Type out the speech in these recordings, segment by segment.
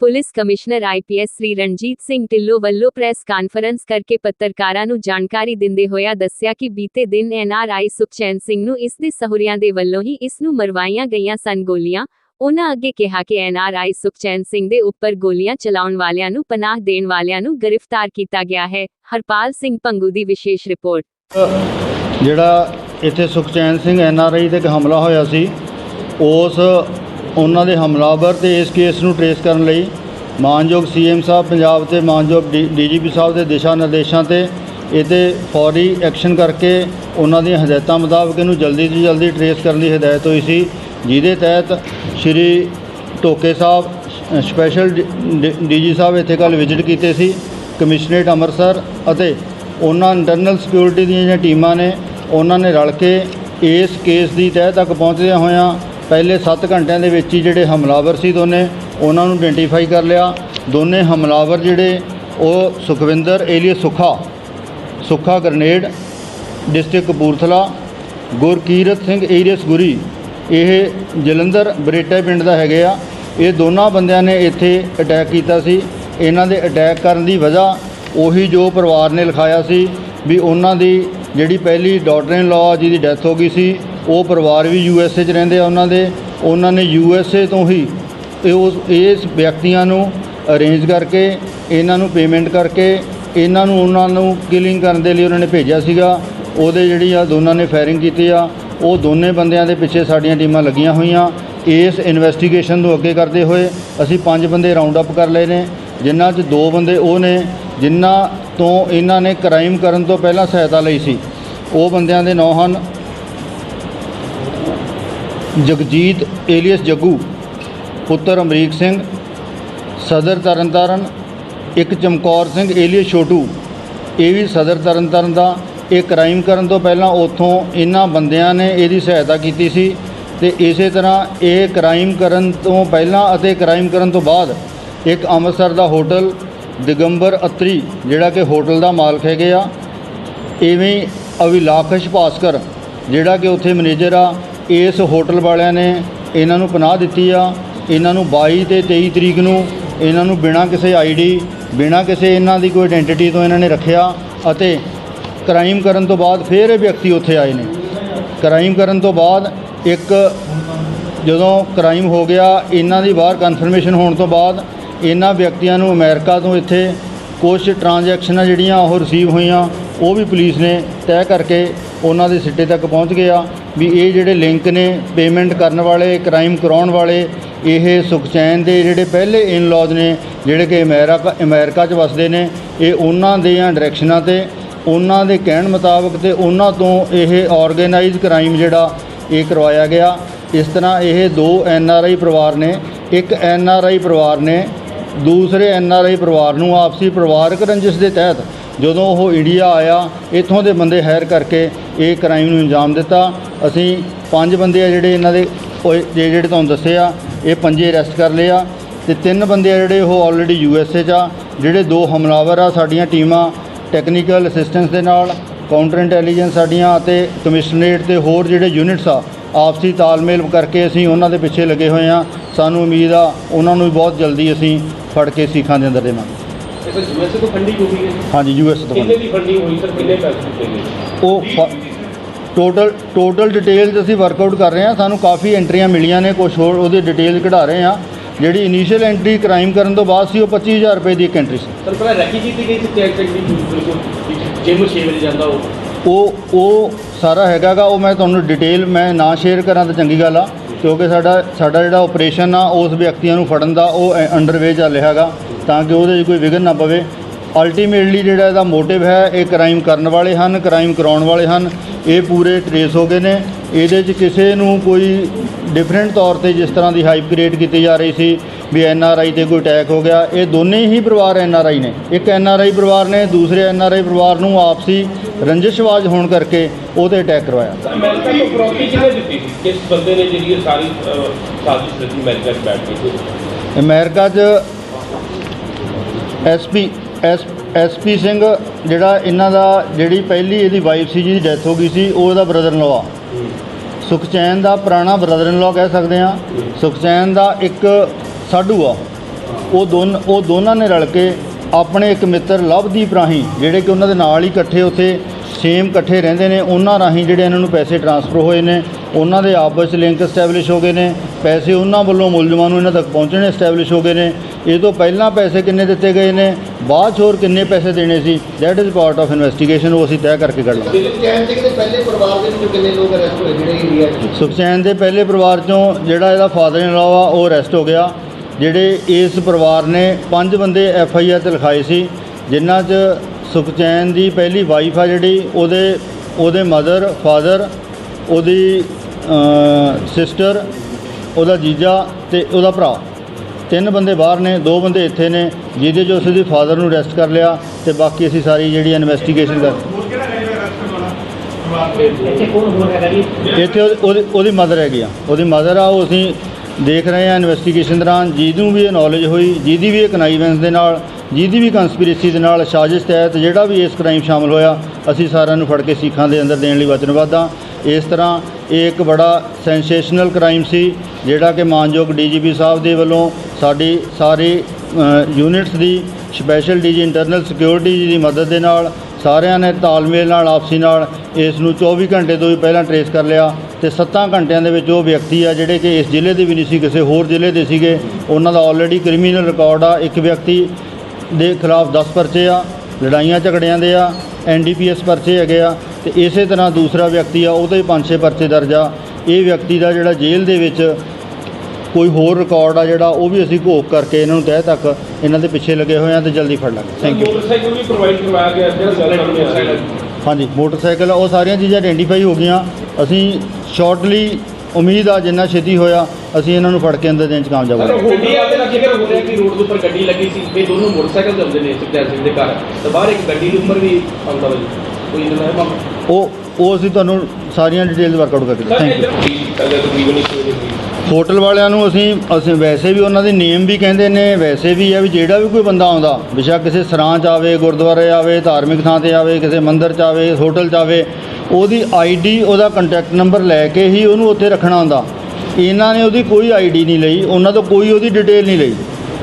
Police commissioner IPS Shri Ranjit Singh Dhillon ਵੱਲੋਂ press conference ਕਰਕੇ ਪੱਤਰਕਾਰਾਂ ਨੂੰ ਜਾਣਕਾਰੀ ਦਿੰਦੇ ਹੋਇਆ ਦੱਸਿਆ ਕਿ ਬੀਤੇ ਦਿਨ ਐਨਆਰਆਈ ਸੁਖਚੈਨ ਸਿੰਘ ਨੂੰ ਇਸ ਦੇ ਸਹੁਰਿਆਂ ਦੇ ਵੱਲੋਂ ਹੀ ਇਸ ਨੂੰ ਮਰਵਾਈਆਂ ਗਈਆਂ ਸਨ ਗੋਲੀਆਂ। ਉਹਨਾਂ ਅੱਗੇ ਕਿਹਾ ਕਿ ਐਨਆਰਆਈ ਸੁਖਚੈਨ ਸਿੰਘ ਦੇ ਉੱਪਰ ਗੋਲੀਆਂ ਚਲਾਉਣ ਵਾਲਿਆਂ ਨੂੰ ਪਨਾਹ ਦੇਣ ਵਾਲਿਆਂ ਨੂੰ ਗ੍ਰਿਫਤਾਰ ਕੀਤਾ ਗਿਆ ਹੈ। ਹਰਪਾਲ ਸਿੰਘ ਪੰਗੂ ਦੀ ਵਿਸ਼ੇਸ਼ ਰਿਪੋਰਟ। ਜਿਹੜਾ ਇੱਥੇ ਸੁਖਚੈਨ ਸਿੰਘ ਐਨ ਤੇ ਹਮਲਾ ਹੋਇਆ ਸੀ, ਉਸ ਉਹਨਾਂ ਦੇ ਹਮਲਾਵਰ ਤੇ ਇਸ ਕੇਸ ਨੂੰ ਟਰੇਸ ਕਰਨ ਲਈ ਮਾਨਯੋਗ ਸੀਐਮ ਸਾਹਿਬ ਪੰਜਾਬ ਤੇ ਮਾਨਯੋਗ ਡੀਜੀਪੀ ਸਾਹਿਬ ਦੇ ਦਿਸ਼ਾ ਨਿਰਦੇਸ਼ਾਂ ਤੇ ਇਹਦੇ ਫੌਰੀ ਐਕਸ਼ਨ ਕਰਕੇ ਉਹਨਾਂ ਦੀਆਂ ਹਦਾਇਤਾਂ ਮੁਤਾਬਕ ਇਹਨੂੰ ਜਲਦੀ ਤੋਂ ਜਲਦੀ ਟਰੇਸ ਕਰਨ ਦੀ ਹਦਾਇਤ ਹੋਈ ਸੀ ਜਿਹਦੇ ਤਹਿਤ ਸ਼੍ਰੀ ਟੋਕੇ ਸਾਹਿਬ ਅ, ਸਪੈਸ਼ਲ ਡੀਜੀ ਸਾਹਿਬ ਇੱਥੇ ਕੱਲ੍ਹ ਵਿਜ਼ਿਟ ਕੀਤੇ ਸੀ ਕਮਿਸ਼ਨਰੇਟ ਅੰਮ੍ਰਿਤਸਰ ਅਤੇ ਉਹਨਾਂ ਇੰਟਰਨਲ ਸਿਕਿਉਰਿਟੀ ਦੀਆਂ ਜਿਹੜੀਆਂ ਟੀਮਾਂ ਨੇ ਉਹਨਾਂ ਨੇ ਰਲ ਕੇ ਇਸ ਕੇਸ ਦੀ ਤਹਿ ਤੱਕ ਪਹੁੰਚਦਿਆਂ ਹੋਇਆਂ ਪਹਿਲੇ 7 ਘੰਟਿਆਂ ਦੇ ਵਿੱਚ ਹੀ ਜਿਹੜੇ ਹਮਲਾਵਰ ਸੀ ਦੋਨੇ, ਉਹਨਾਂ ਨੂੰ ਆਇਡੈਂਟੀਫਾਈ ਕਰ ਲਿਆ। ਦੋਨੇ ਹਮਲਾਵਰ ਜਿਹੜੇ, ਉਹ Sukhwinder alias Sukha, Sukha grenade, district Kapurthala, Gurkirat Singh alias Guri, ਇਹ ਜਲੰਧਰ ਬਰੇਟਾ ਪਿੰਡ ਦਾ ਹੈਗੇ ਆ। ਇਹ ਦੋਨਾਂ ਬੰਦਿਆਂ ਨੇ ਇੱਥੇ ਅਟੈਕ ਕੀਤਾ ਸੀ। ਇਹਨਾਂ ਦੇ ਅਟੈਕ ਕਰਨ ਦੀ ਵਜ੍ਹਾ ਉਹੀ ਜੋ ਪਰਿਵਾਰ ਨੇ ਲਿਖਾਇਆ ਸੀ ਵੀ ਉਹਨਾਂ ਦੀ ਜਿਹੜੀ ਪਹਿਲੀ ਡਾਟਰ ਇਨ ਲਾਅ ਜਿਹਦੀ ਡੈਥ ਹੋ ਗਈ ਸੀ ਉਹ ਪਰਿਵਾਰ ਵੀ ਯੂ ਐਸ ਏ 'ਚ ਰਹਿੰਦੇ ਆ ਉਹਨਾਂ ਦੇ, ਉਹਨਾਂ ਨੇ ਯੂ ਐਸ ਏ ਤੋਂ ਹੀ ਇਹ ਉਸ ਇਸ ਵਿਅਕਤੀਆਂ ਨੂੰ ਅਰੇਂਜ ਕਰਕੇ, ਇਹਨਾਂ ਨੂੰ ਪੇਮੈਂਟ ਕਰਕੇ, ਇਹਨਾਂ ਨੂੰ ਉਹਨਾਂ ਨੂੰ ਕਿਲਿੰਗ ਕਰਨ ਦੇ ਲਈ ਉਹਨਾਂ ਨੇ ਭੇਜਿਆ ਸੀਗਾ। ਉਹਦੇ ਜਿਹੜੀ ਆ ਦੋਨਾਂ ਨੇ ਫਾਇਰਿੰਗ ਕੀਤੀ ਆ। ਉਹ ਦੋਨੇ ਬੰਦਿਆਂ ਦੇ ਪਿੱਛੇ ਸਾਡੀਆਂ ਟੀਮਾਂ ਲੱਗੀਆਂ ਹੋਈਆਂ। ਇਸ ਇਨਵੈਸਟੀਗੇਸ਼ਨ ਨੂੰ ਅੱਗੇ ਕਰਦੇ ਹੋਏ ਅਸੀਂ ਪੰਜ ਬੰਦੇ ਰਾਉਂਡ ਅਪ ਕਰ ਲਏ ਨੇ, ਜਿਨ੍ਹਾਂ 'ਚ ਦੋ ਬੰਦੇ ਉਹ ਨੇ, ਜਿਨ੍ਹਾਂ ਤੋਂ ਇਹਨਾਂ ਨੇ ਕ੍ਰਾਈਮ ਕਰਨ ਤੋਂ ਪਹਿਲਾਂ ਸਹਾਇਤਾ ਲਈ ਸੀ। ਉਹ ਬੰਦਿਆਂ ਦੇ ਨਾਂ ਹਨ ਜਗਜੀਤ ਏਲੀਅਸ ਜੱਗੂ, ਪੁੱਤਰ ਅਮਰੀਕ ਸਿੰਘ, ਸਦਰ ਤਰਨਤਾਰਨ, ਇੱਕ ਚਮਕੌਰ ਸਿੰਘ ਏਲੀਅਸ ਛੋਟੂ। ਇਹ ਵੀ ਸਦਰ ਤਰਨਤਾਰਨ ਦਾ। ਇਹ ਕ੍ਰਾਈਮ ਕਰਨ ਤੋਂ ਪਹਿਲਾਂ ਉੱਥੋਂ ਇਹਨਾਂ ਬੰਦਿਆਂ ਨੇ ਇਹਦੀ ਸਹਾਇਤਾ ਕੀਤੀ ਸੀ ਤੇ ਇਸੇ ਤਰ੍ਹਾਂ ਇਹ ਕ੍ਰਾਈਮ ਕਰਨ ਤੋਂ ਪਹਿਲਾਂ ਅਤੇ ਕ੍ਰਾਈਮ ਕਰਨ ਤੋਂ ਬਾਅਦ ਇੱਕ ਅੰਮ੍ਰਿਤਸਰ ਦਾ ਹੋਟਲ, ਦਿਗੰਬਰ ਅਤਰੀ, ਜਿਹੜਾ ਕਿ ਹੋਟਲ ਦਾ ਮਾਲਕ ਹੈਗੇ ਆ, ਇਵੇਂ ਹੀ ਅਵਿਲਾਖਸ਼ ਭਾਸਕਰ, ਜਿਹੜਾ ਕਿ ਉੱਥੇ ਮੈਨੇਜਰ ਆ ਇਸ ਹੋਟਲ ਵਾਲਿਆਂ ਨੇ ਇਹਨਾਂ ਨੂੰ ਪਨਾਹ ਦਿੱਤੀ ਆ। ਇਹਨਾਂ ਨੂੰ 22 ਤੇ 23 ਤਰੀਕ ਨੂੰ ਇਹਨਾਂ ਨੂੰ ਬਿਨਾਂ ਕਿਸੇ ਆਈਡੀ ਬਿਨਾਂ ਕਿਸੇ ਇਹਨਾਂ ਦੀ ਕੋਈ ਆਇਡੈਂਟੀਟੀ ਤੋਂ ਇਹਨਾਂ ਨੇ ਰੱਖਿਆ ਅਤੇ ਕ੍ਰਾਈਮ ਕਰਨ ਤੋਂ ਬਾਅਦ ਫਿਰ ਇਹ ਵਿਅਕਤੀ ਉੱਥੇ ਆਏ ਨੇ। ਕ੍ਰਾਈਮ ਕਰਨ ਤੋਂ ਬਾਅਦ ਇੱਕ ਜਦੋਂ ਕ੍ਰਾਈਮ ਹੋ ਗਿਆ, ਇਹਨਾਂ ਦੀ ਬਾਹਰ ਕਨਫਰਮੇਸ਼ਨ ਹੋਣ ਤੋਂ ਬਾਅਦ ਇਹਨਾਂ ਵਿਅਕਤੀਆਂ ਨੂੰ ਅਮਰੀਕਾ ਤੋਂ ਇੱਥੇ ਕੁਝ ਟ੍ਰਾਂਜੈਕਸ਼ਨਾਂ ਜਿਹੜੀਆਂ ਉਹ ਰਿਸੀਵ ਹੋਈਆਂ, ਉਹ ਵੀ ਪੁਲਿਸ ਨੇ ਤੈਅ ਕਰਕੇ ਉਹਨਾਂ ਦੇ ਸਿੱਟੇ ਤੱਕ ਪਹੁੰਚ ਗਿਆ ਵੀ ਇਹ ਜਿਹੜੇ ਲਿੰਕ ਨੇ ਪੇਮੈਂਟ ਕਰਨ ਵਾਲੇ, ਕ੍ਰਾਈਮ ਕਰਾਉਣ ਵਾਲੇ, ਇਹ ਸੁਖਚੈਨ ਦੇ ਜਿਹੜੇ ਪਹਿਲੇ ਇਨ ਲਾਜ਼ ਨੇ, ਜਿਹੜੇ ਕਿ ਅਮਰੀਕਾ ਅਮਰੀਕਾ 'ਚ ਵਸਦੇ ਨੇ, ਇਹ ਉਹਨਾਂ ਦੀਆਂ ਡਾਇਰੈਕਸ਼ਨਾਂ ਤੇ, ਉਹਨਾਂ ਦੇ ਕਹਿਣ ਮੁਤਾਬਕ ਤੇ ਉਹਨਾਂ ਤੋਂ ਇਹ ਆਰਗੇਨਾਈਜ਼ ਕ੍ਰਾਈਮ ਜਿਹੜਾ ਇਹ ਕਰਵਾਇਆ ਗਿਆ। ਇਸ ਤਰ੍ਹਾਂ ਇਹ ਦੋ ਐਨ ਆਰ ਆਈ ਪਰਿਵਾਰ ਨੇ, ਇੱਕ ਐਨ ਆਰ ਆਈ ਪਰਿਵਾਰ ਨੇ, ਦੂਸਰੇ ਐਨ ਆਰ ਆਈ ਪਰਿਵਾਰ ਨੂੰ ਆਪਸੀ ਪਰਿਵਾਰਕ ਰੰਜਿਸ਼ ਦੇ ਤਹਿਤ ਜਦੋਂ ਉਹ ਇੰਡੀਆ ਆਇਆ, ਇੱਥੋਂ ਦੇ ਬੰਦੇ ਹਾਇਰ ਕਰਕੇ ਇਹ ਕ੍ਰਾਈਮ ਨੂੰ ਅੰਜਾਮ ਦਿੱਤਾ। ਅਸੀਂ ਪੰਜ ਬੰਦੇ ਆ ਜਿਹੜੇ ਇਹਨਾਂ ਦੇ ਜਿਹੜੇ ਤੁਹਾਨੂੰ ਦੱਸੇ ਆ ਇਹ ਪੰਜੇ ਅਰੈਸਟ ਕਰ ਲਏ ਆ ਤੇ ਤਿੰਨ ਬੰਦੇ ਆ ਜਿਹੜੇ ਉਹ ਆਲਰੇਡੀ ਯੂ ਐਸ ਏ 'ਚ ਆ, ਜਿਹੜੇ ਦੋ ਹਮਲਾਵਰ ਆ ਸਾਡੀਆਂ ਟੀਮਾਂ ਟੈਕਨੀਕਲ ਅਸਿਸਟੈਂਸ ਦੇ ਨਾਲ ਕਾਊਂਟਰ ਇੰਟੈਲੀਜੈਂਸ ਸਾਡੀਆਂ ਅਤੇ ਕਮਿਸ਼ਨਰੇਟ ਤੇ ਹੋਰ ਜਿਹੜੇ ਯੂਨਿਟਸ ਆ, ਆਪਸੀ ਤਾਲਮੇਲ ਕਰਕੇ ਅਸੀਂ ਉਹਨਾਂ ਦੇ ਪਿੱਛੇ ਲੱਗੇ ਹੋਏ ਆ। ਸਾਨੂੰ ਉਮੀਦ ਆ, ਉਹਨਾਂ ਨੂੰ ਵੀ ਬਹੁਤ ਜਲਦੀ ਅਸੀਂ ਫੜ ਕੇ ਸੀਖਾਂ ਦੇ ਅੰਦਰ ਦੇਵਾਂਗੇ। ਇਹ ਸਰ ਯੂਐਸਏ ਤੋਂ ਫੰਡਿੰਗ ਹੋ ਗਈ ਹੈ ਹਾਂਜੀ ਯੂ ਐਸ ਤੋਂ ਕਿੰਨੇ ਦੀ ਫੰਡਿੰਗ ਹੋਈ ਸਰ? ਕਿੰਨੇ ਪੈਸੇ ਦਿੱਤੇ ਗਏ? ਉਹ ਟੋਟਲ ਟੋਟਲ ਡਿਟੇਲਸ ਅਸੀਂ ਵਰਕਆਊਟ ਕਰ ਰਹੇ ਹਾਂ। ਸਾਨੂੰ ਕਾਫੀ ਐਂਟਰੀਆਂ ਮਿਲੀਆਂ ਨੇ ਕੁਝ ਹੋਰ ਉਹਦੇ ਡਿਟੇਲ ਕਢਾ ਰਹੇ ਹਾਂ। ਜਿਹੜੀ ਇਨੀਸ਼ੀਅਲ ਐਂਟਰੀ ਕ੍ਰਾਈਮ ਕਰਨ ਤੋਂ ਬਾਅਦ ਸੀ ਉਹ 25000 ਰੁਪਏ ਦੀ ਇੱਕ ਐਂਟਰੀ ਸੀ। ਸਰ ਪਹਿਲਾਂ ਰੈਕੀ ਕੀਤੀ ਗਈ ਸੀ ਚੈੱਕ ਚੈੱਕ ਦੀ? ਬਿਲਕੁਲ ਜਿਮ 6 ਵਜੇ ਜਾਂਦਾ ਉਹ। ਉਹ ਉਹ ਸਾਰਾ ਹੈਗਾਗਾ ਉਹ ਮੈਂ ਤੁਹਾਨੂੰ ਡਿਟੇਲ ਮੈਂ ਨਾ ਸ਼ੇਅਰ ਕਰਾਂ ਤਾਂ ਚੰਗੀ ਗੱਲ ਆ। ਕਿਉਂਕਿ ਸਾਡਾ ਸਾਡਾ ਜਿਹੜਾ ਆਪਰੇਸ਼ਨ ਆ ਉਸ ਵਿਅਕਤੀਆਂ ਨੂੰ ਫੜਨ ਦਾ ਉਹ ਅੰਡਰਵੇ ਚੱਲ ਹੈਗਾ ਤਾਂ ਕਿ ਉਹਦੇ 'ਚ ਕੋਈ ਵਿਘਨ ਨਾ ਪਵੇ। ਅਲਟੀਮੇਟਲੀ ਜਿਹੜਾ ਇਹਦਾ ਮੋਟਿਵ ਹੈ ਇਹ ਕ੍ਰਾਈਮ ਕਰਨ ਵਾਲੇ ਹਨ ਕ੍ਰਾਈਮ ਕਰਾਉਣ ਵਾਲੇ ਹਨ। ਇਹ ਪੂਰੇ ਟਰੇਸ ਹੋ ਗਏ ਨੇ। ਇਹਦੇ 'ਚ ਕਿਸੇ ਨੂੰ ਕੋਈ ਡਿਫਰੈਂਟ ਤੌਰ ਤੇ ਜਿਸ ਤਰ੍ਹਾਂ ਦੀ ਹਾਈਪ ਕ੍ਰੀਏਟ ਕੀਤੀ ਜਾ ਰਹੀ ਸੀ ਵੀ ਐਨ ਆਰ ਆਈ ਤੇ ਕੋਈ ਅਟੈਕ ਹੋ ਗਿਆ ਇਹ ਦੋਨੇ ਹੀ ਪਰਿਵਾਰ ਐਨ ਆਰ ਆਈ ਨੇ। ਇੱਕ ਐਨ ਆਰ ਆਈ ਪਰਿਵਾਰ ਨੇ ਦੂਸਰੇ ਐਨ ਆਰ ਆਈ ਪਰਿਵਾਰ ਨੂੰ ਆਪਸੀ ਰੰਜਿਸ਼ਵਾਜ ਹੋਣ ਕਰਕੇ ਉਹਤੇ ਅਟੈਕ ਕਰਵਾਇਆ। ਅਮਰੀਕਾ ਤੋਂ ਪ੍ਰੋਪਰਟੀ ਕਿਹਨੇ ਦਿੱਤੀ ਕਿਸ ਬੰਦੇ ਨੇ ਜਿਹੜੀ ਸਾਰੀ ਸਾਜ਼ਿਸ਼ ਰਚੀ ਅਮਰੀਕਾ 'ਚ ਬੈਠ ਕੇ? ਅਮਰੀਕਾ 'ਚ ਐਸਪੀ, ਐਸ, ਐਸਪੀ ਸਿੰਘ ਜਿਹੜਾ ਇਹਨਾਂ ਦਾ ਜਿਹੜੀ ਪਹਿਲੀ ਇਹਦੀ ਵਾਈਫ ਸੀ, ਜਿਹਦੀ ਡੈਥ ਹੋ ਗਈ ਸੀ, ਉਹ ਇਹਦਾ ਬ੍ਰਦਰ ਇਨ ਆ। ਸੁਖਚੈਨ ਦਾ ਪੁਰਾਣਾ ਬ੍ਰਦਰ ਇਨ ਲਾ ਕਹਿ ਸਕਦੇ ਆ ਸੁਖਚੈਨ ਦਾ ਇੱਕ ਸਾਡੂ ਆ। ਉਹ ਦੋਨ, ਉਹ ਦੋਨਾਂ ਨੇ ਰਲ ਕੇ ਆਪਣੇ ਇੱਕ ਮਿੱਤਰ ਲਵਦੀਪ ਰਾਹੀਂ, ਜਿਹੜੇ ਕਿ ਉਹਨਾਂ ਦੇ ਨਾਲ ਹੀ ਇਕੱਠੇ ਉੱਥੇ ਸੇਮ ਇਕੱਠੇ ਰਹਿੰਦੇ ਨੇ, ਉਹਨਾਂ ਰਾਹੀਂ ਜਿਹੜੇ ਇਹਨਾਂ ਨੂੰ ਪੈਸੇ ਟਰਾਂਸਫਰ ਹੋਏ ਨੇ, ਉਹਨਾਂ ਦੇ ਆਪਸ ਵਿੱਚ ਲਿੰਕ ਐਸਟੈਬਲਿਸ਼ ਹੋ ਗਏ ਨੇ, ਪੈਸੇ ਉਹਨਾਂ ਵੱਲੋਂ ਮੁਲਜ਼ਮਾਂ ਨੂੰ ਇਹਨਾਂ ਤੱਕ ਪਹੁੰਚਣੇ ਐਸਟੈਬਲਿਸ਼ ਹੋ ਗਏ ਨੇ ਇਹ ਤੋਂ ਪਹਿਲਾਂ ਪੈਸੇ ਕਿੰਨੇ ਦਿੱਤੇ ਗਏ ਨੇ? ਬਾਅਦ 'ਚ ਹੋਰ ਕਿੰਨੇ ਪੈਸੇ ਦੇਣੇ ਸੀ? That is part of investigation ਉਹ ਅਸੀਂ ਤੈਅ ਕਰਕੇ ਲਾਂਗੇ। ਸੁਖਚੈਨ ਸਿੰਘ ਦੇ ਪਹਿਲੇ ਪਰਿਵਾਰ ਦੇ ਵਿੱਚੋਂ ਕਿੰਨੇ ਲੋਕ ਅਰੈਸਟ ਹੋਏ ਜਿਹੜੇ ਇੰਡੀਆ 'ਚ? ਸੁਖਚੈਨ ਦੇ ਪਹਿਲੇ ਪਰਿਵਾਰ ਚੋਂ ਜਿਹੜਾ ਇਹਦਾ ਫਾਦਰ ਇਨ ਲਾਅ ਆ ਉਹ ਅਰੈਸਟ ਹੋ ਗਿਆ। ਜਿਹੜੇ ਇਸ ਪਰਿਵਾਰ ਨੇ ਪੰਜ ਬੰਦੇ ਐਫ ਆਈ ਆਰ ਤੇ ਲਿਖਾਏ ਸੀ ਜਿਨ੍ਹਾਂ 'ਚ ਸੁਖਚੈਨ ਦੀ ਪਹਿਲੀ ਵਾਈਫ ਆ ਜਿਹੜੀ ਉਹਦੇ ਉਹਦੇ ਮਦਰ ਫਾਦਰ ਉਹਦੀ ਸਿਸਟਰ ਉਹਦਾ ਜੀਜਾ ਤੇ ਉਹਦਾ ਭਰਾ। ਤਿੰਨ ਬੰਦੇ ਬਾਹਰ ਨੇ ਦੋ ਬੰਦੇ ਇੱਥੇ ਨੇ ਜਿਹਦੇ 'ਚ ਉਸ ਦੇ ਫਾਦਰ ਨੂੰ ਅਰੈਸਟ ਕਰ ਲਿਆ ਤੇ ਬਾਕੀ ਅਸੀਂ ਸਾਰੀ ਜਿਹੜੀ ਇਨਵੈਸਟੀਗੇਸ਼ਨ ਕਰ ਇੱਥੇ ਜੀ? ਉਹਦੀ- ਉਹਦੀ ਮਦਰ ਹੈਗੀ ਆ। ਉਹਦੀ ਮਦਰ ਆ ਉਹ ਅਸੀਂ ਦੇਖ ਰਹੇ ਹਾਂ ਇਨਵੈਸਟੀਗੇਸ਼ਨ ਦੌਰਾਨ ਜਿਹਨੂੰ ਵੀ ਇਹ ਨੌਲੇਜ ਹੋਈ ਜਿਹਦੀ ਵੀ ਇਹ ਕਨਾਈਵੈਂਸ ਦੇ ਨਾਲ ਜਿਹਦੀ ਵੀ ਕੰਸਪੀਰੇਸੀ ਦੇ ਨਾਲ ਸਾਜ਼ਿਸ਼ ਤਹਿਤ ਜਿਹੜਾ ਵੀ ਇਸ ਕ੍ਰਾਈਮ ਸ਼ਾਮਲ ਹੋਇਆ ਅਸੀਂ ਸਾਰਿਆਂ ਨੂੰ ਫੜ ਕੇ ਸੀਖਾਂ ਦੇ ਅੰਦਰ ਦੇਣ ਲਈ ਵਚਨਬੱਧ ਹਾਂ ਇਸ ਤਰ੍ਹਾਂ ਇਹ ਇੱਕ ਬੜਾ ਸੈਂਸੇਸ਼ਨਲ ਕ੍ਰਾਈਮ ਸੀ, ਜਿਹੜਾ ਕਿ ਮਾਨਯੋਗ ਡੀਜੀਪੀ ਸਾਹਿਬ ਦੇ ਵੱਲੋਂ ਸਾਡੀ ਸਾਰੀ ਯੂਨਿਟਸ ਦੀ ਸਪੈਸ਼ਲ ਡੀਜੀ ਇੰਟਰਨਲ ਸਿਕਿਉਰਿਟੀ ਦੀ ਮਦਦ ਦੇ ਨਾਲ ਸਾਰਿਆਂ ਨੇ ਤਾਲਮੇਲ ਨਾਲ, ਆਪਸੀ ਨਾਲ ਇਸ ਨੂੰ 24 ਘੰਟੇ ਤੋਂ ਵੀ ਪਹਿਲਾਂ ਟਰੇਸ ਕਰ ਲਿਆ ਤੇ 7 ਘੰਟਿਆਂ ਦੇ ਵਿੱਚ ਉਹ ਵਿਅਕਤੀ ਆ, ਜਿਹੜੇ ਕਿ ਇਸ ਜ਼ਿਲ੍ਹੇ ਦੇ ਵੀ ਨਹੀਂ ਸੀ, ਕਿਸੇ ਹੋਰ ਜ਼ਿਲ੍ਹੇ ਦੇ ਸੀਗੇ, ਉਹਨਾਂ ਦਾ ਆਲਰੇਡੀ ਕ੍ਰਿਮੀਨਲ ਰਿਕਾਰਡ ਆ। ਇੱਕ ਵਿਅਕਤੀ ਦੇ ਖਿਲਾਫ 10 ਪਰਚੇ ਆ, ਲੜਾਈਆਂ ਝਗੜਿਆਂ ਦੇ ਆ ਐਨਡੀਪੀਐਸ ਪਰਚੇ ਹੈਗੇ ਆ ਤੇ ਇਸੇ ਤਰ੍ਹਾਂ ਦੂਸਰਾ ਵਿਅਕਤੀ ਆ ਉਹਦੇ 5-6 ਪਰਚੇ ਦਰਜ ਆ। ਇਹ ਵਿਅਕਤੀ ਦਾ ਜਿਹੜਾ ਜੇਲ੍ਹ ਦੇ ਵਿੱਚ ਕੋਈ ਹੋਰ ਰਿਕਾਰਡ ਆ ਜਿਹੜਾ ਉਹ ਵੀ ਅਸੀਂ ਘੋਖ ਕਰਕੇ ਇਹਨਾਂ ਨੂੰ ਤਹਿ ਤੱਕ ਇਹਨਾਂ ਦੇ ਪਿੱਛੇ ਲੱਗੇ ਹੋਏ ਆ ਤੇ ਜਲਦੀ ਫੜ ਲਾਂਗੇ। ਥੈਂਕ ਯੂ ਮੋਟਰਸਾਈਕਲ ਵੀ ਪ੍ਰੋਵਾਈਡ ਕਰਵਾਇਆ ਗਿਆ ਜਿਹੜਾ ਗੱਲ ਸਾਹਮਣੇ ਆ ਰਹੀ। ਹਾਂਜੀ ਮੋਟਰਸਾਈਕਲ ਉਹ ਸਾਰੀਆਂ ਚੀਜ਼ਾਂ ਆਇਡੈਂਟੀਫਾਈ ਹੋ ਗਈਆਂ। ਅਸੀਂ ਸ਼ਾਰਟਲੀ ਉਮੀਦ ਆ ਜਿੰਨਾ ਛੇਤੀ ਹੋਇਆ ਅਸੀਂ ਇਹਨਾਂ ਨੂੰ ਫੜ ਕੇ ਅੰਦਰ ਦੇਣ ਚ ਕਾਮਯਾਬ ਸਰ ਹੋਵਾਂਗੇ। ਗੱਡੀ ਵਾਲੇ ਦਾ ਜ਼ਿਕਰ ਹੋ ਰਿਹਾ ਕਿ ਰੋਡ ਦੇ ਉੱਪਰ ਗੱਡੀ ਲੱਗੀ ਸੀ ਇਹ ਦੋਨੋਂ ਮੋਟਰਸਾਈਕਲ ਚੱਲਦੇ ਨੇ ਸੁਖਚੈਨ ਸਿੰਘ ਦੇ ਘਰ ਤੇ ਬਾਹਰ ਇੱਕ ਗੱਡੀ ਦੇ ਉੱਪਰ ਵੀ ਆਉਂਦਾ ਵਾ ਜੀ ਕੋਈ ਇਹਨਾਂ ਦਾ ਹੈ ਮਾਮਲਾ ਉਹ ਉਹ ਅਸੀਂ ਤੁਹਾਨੂੰ ਸਾਰੀਆਂ ਡਿਟੇਲਸ ਵਰਕਆਊਟ ਕਰਕੇ ਸਰ ਥੈਂਕ ਯੂ ਹੋਟਲ ਵਾਲਿਆਂ ਨੂੰ ਅਸੀਂ ਅਸੀਂ ਵੈਸੇ ਵੀ ਉਹਨਾਂ ਦੇ ਨੇਮ ਵੀ ਕਹਿੰਦੇ ਨੇ, ਵੈਸੇ ਵੀ ਹੈ ਵੀ ਜਿਹੜਾ ਵੀ ਕੋਈ ਬੰਦਾ ਆਉਂਦਾ, ਬੇਸ਼ੱਕ ਕਿਸੇ ਸਰਾਂ 'ਚ ਆਵੇ, ਗੁਰਦੁਆਰੇ ਆਵੇ, ਧਾਰਮਿਕ ਥਾਂ ਤੇ ਆਵੇ, ਕਿਸੇ ਮੰਦਿਰ 'ਚ ਆਵੇ ਹੋਟਲ 'ਚ ਆਵੇ, ਉਹਦੀ ਆਈਡੀ ਉਹਦਾ ਕੰਟੈਕਟ ਨੰਬਰ ਲੈ ਕੇ ਹੀ ਉਹਨੂੰ ਉੱਥੇ ਰੱਖਣਾ ਹੁੰਦਾ। ਇਹਨਾਂ ਨੇ ਉਹਦੀ ਕੋਈ ਆਈਡੀ ਨਹੀਂ ਲਈ, ਉਹਨਾਂ ਤੋਂ ਕੋਈ ਉਹਦੀ ਡਿਟੇਲ ਨਹੀਂ ਲਈ।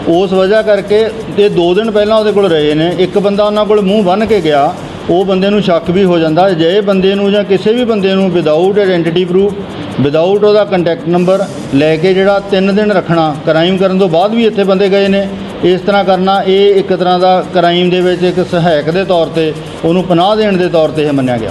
ਉਸ ਵਜ੍ਹਾ ਕਰਕੇ ਤੇ 2 ਦਿਨ ਪਹਿਲਾਂ ਉਹਦੇ ਕੋਲ ਰਹੇ ਨੇ, ਇੱਕ ਬੰਦਾ ਉਹਨਾਂ ਕੋਲ ਮੂੰਹ ਬੰਨ੍ਹ ਕੇ ਗਿਆ ਉਹ ਬੰਦੇ ਨੂੰ ਸ਼ੱਕ ਵੀ ਹੋ ਜਾਂਦਾ, ਜੇ ਬੰਦੇ ਨੂੰ ਜਾਂ ਕਿਸੇ ਵੀ ਬੰਦੇ ਨੂੰ ਵਿਦਆਊਟ ਆਇਡੈਂਟੀਟੀ ਪ੍ਰੂਫ ਵਿਦਆਊਟ ਉਹਦਾ ਕੰਟੈਕਟ ਨੰਬਰ ਲੈ ਕੇ ਜਿਹੜਾ 3 ਦਿਨ ਰੱਖਣਾ ਕ੍ਰਾਈਮ ਕਰਨ ਤੋਂ ਬਾਅਦ ਵੀ ਇੱਥੇ ਬੰਦੇ ਗਏ ਨੇ, ਇਸ ਤਰ੍ਹਾਂ ਕਰਨਾ, ਇਹ ਇੱਕ ਤਰ੍ਹਾਂ ਦਾ ਕ੍ਰਾਈਮ ਦੇ ਵਿੱਚ ਇੱਕ ਸਹਾਇਕ ਦੇ ਤੌਰ ਤੇ, ਉਹਨੂੰ ਪਨਾਹ ਦੇਣ ਦੇ ਤੌਰ ਤੇ ਇਹ ਮੰਨਿਆ ਗਿਆ।